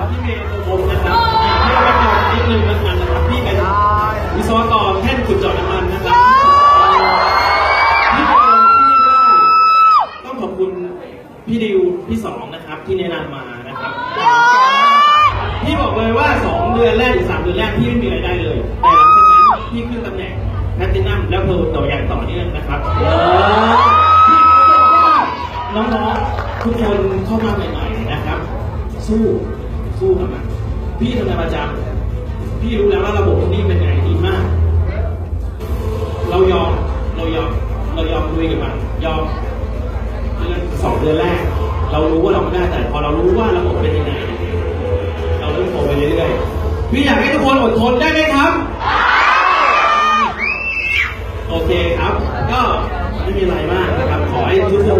วพี่เมย์โอมนะครับให้เราไปต่อนิดนึงนะครับนะครับพี่เป็นวิศวกรแท่นขุดเจาะน้ำมันนะครับที่เจอที่นี่ได้ ต้องขอบคุณพี่ดิวพี่สองนะครับที่แนะนำมานะครับพี่บอกเลยว่า 2 เดือนแรกหรือ3เดือนแรกพี่ไม่มีรายได้เลย แต่หลังจากนั้นพี่ขึ้นตำแหน่ง พลตินัมแล้วเพอร์ต่ออย่างต่อเนื่องนะครับพี่ก็บอกว่าน้องๆทุกคนเข้ามาใหม่ๆนะครับ สู้สู้กับมันพี่ทำงานประจำพี่รู้แล้วว่าระบบที่นี่เป็นไงดีมาก เรายอมเรายอมเรายอมคุยกับมันยอมเดือนสองเดือนแรก เรารู้ว่าเราไม่ได้แต่พอเรารู้ว่าระบบเป็นยังไงเราเริ่มโตไปเรื่อยๆพี่อยากให้ทุกคนอดทนได้ไหมครับ โอเคครับ ก็ ไม่มีอะไรมากนะครับ ขอให้ทุกคน